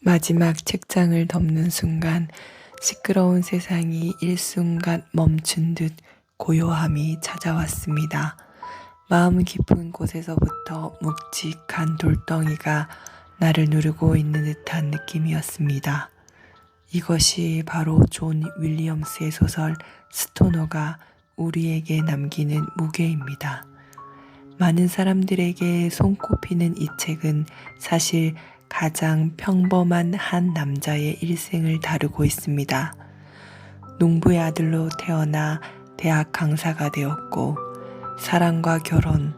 마지막 책장을 덮는 순간 시끄러운 세상이 일순간 멈춘 듯 고요함이 찾아왔습니다. 마음 깊은 곳에서부터 묵직한 돌덩이가 나를 누르고 있는 듯한 느낌이었습니다. 이것이 바로 존 윌리엄스의 소설 스토너가 우리에게 남기는 무게입니다. 많은 사람들에게 손꼽히는 이 책은 사실 가장 평범한 한 남자의 일생을 다루고 있습니다. 농부의 아들로 태어나 대학 강사가 되었고, 사랑과 결혼,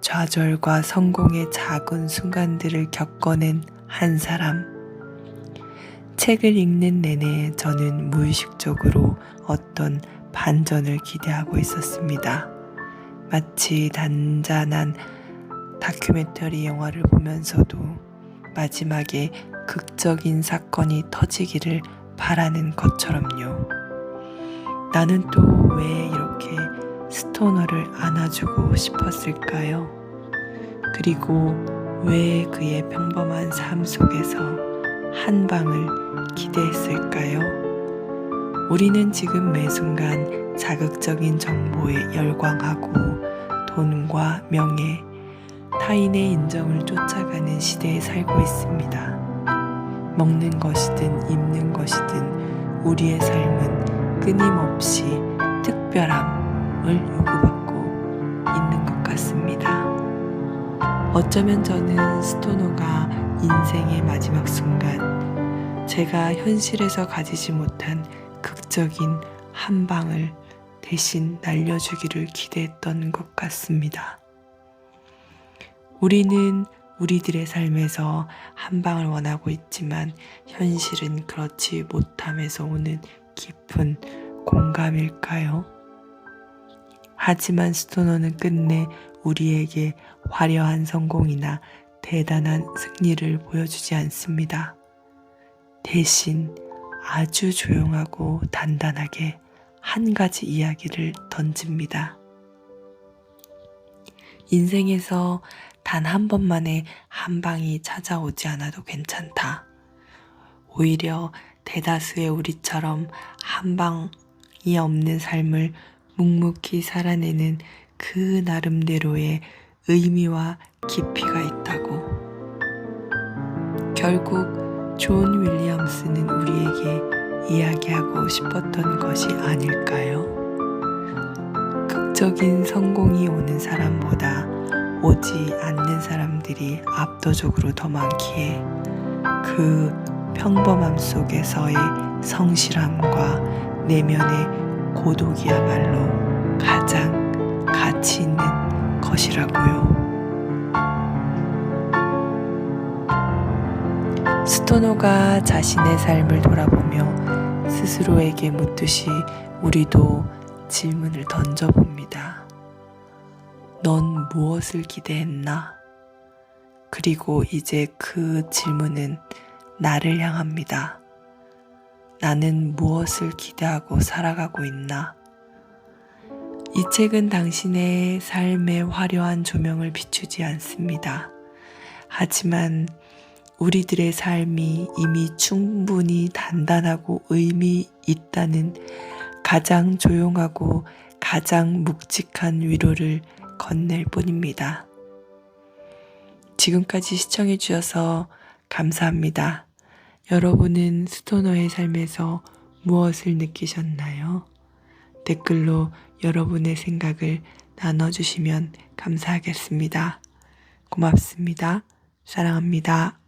좌절과 성공의 작은 순간들을 겪어낸 한 사람. 책을 읽는 내내 저는 무의식적으로 어떤 반전을 기대하고 있었습니다. 마치 단짠한 다큐멘터리 영화를 보면서도 마지막에 극적인 사건이 터지기를 바라는 것처럼요. 나는 또 왜 이렇게 스토너를 안아주고 싶었을까요? 그리고 왜 그의 평범한 삶 속에서 한 방을 기대했을까요? 우리는 지금 매 순간 자극적인 정보에 열광하고 돈과 명예, 타인의 인정을 쫓아가는 시대에 살고 있습니다. 먹는 것이든 입는 것이든 우리의 삶은 끊임없이 특별함을 요구받고 있는 것 같습니다. 어쩌면 저는 스토너가 인생의 마지막 순간 제가 현실에서 가지지 못한 극적인 한 방을 대신 날려주기를 기대했던 것 같습니다. 우리는 우리들의 삶에서 한 방을 원하고 있지만 현실은 그렇지 못함에서 오는 깊은 공감일까요? 하지만 스토너는 끝내 우리에게 화려한 성공이나 대단한 승리를 보여주지 않습니다. 대신 아주 조용하고 단단하게 한 가지 이야기를 던집니다. 인생에서 단 한 번만에 한 방이 찾아오지 않아도 괜찮다. 오히려 대다수의 우리처럼 한 방이 없는 삶을 묵묵히 살아내는 그 나름대로의 의미와 깊이가 있다고. 결국 존 윌리엄스는 우리에게 이야기하고 싶었던 것이 아닐까요? 극적인 성공이 오는 사람보다 오지 않는 사람들이 압도적으로 더 많기에 그 평범함 속에서의 성실함과 내면의 고독이야말로 가장 가치 있는 것이라고요. 스토노가 자신의 삶을 돌아보며 스스로에게 묻듯이 우리도 질문을 던져봅니다. 넌 무엇을 기대했나? 그리고 이제 그 질문은 나를 향합니다. 나는 무엇을 기대하고 살아가고 있나? 이 책은 당신의 삶에 화려한 조명을 비추지 않습니다. 하지만 우리들의 삶이 이미 충분히 단단하고 의미 있다는 가장 조용하고 가장 묵직한 위로를 건넬 뿐입니다. 지금까지 시청해 주셔서 감사합니다. 여러분은 스토너의 삶에서 무엇을 느끼셨나요? 댓글로 여러분의 생각을 나눠주시면 감사하겠습니다. 고맙습니다. 사랑합니다.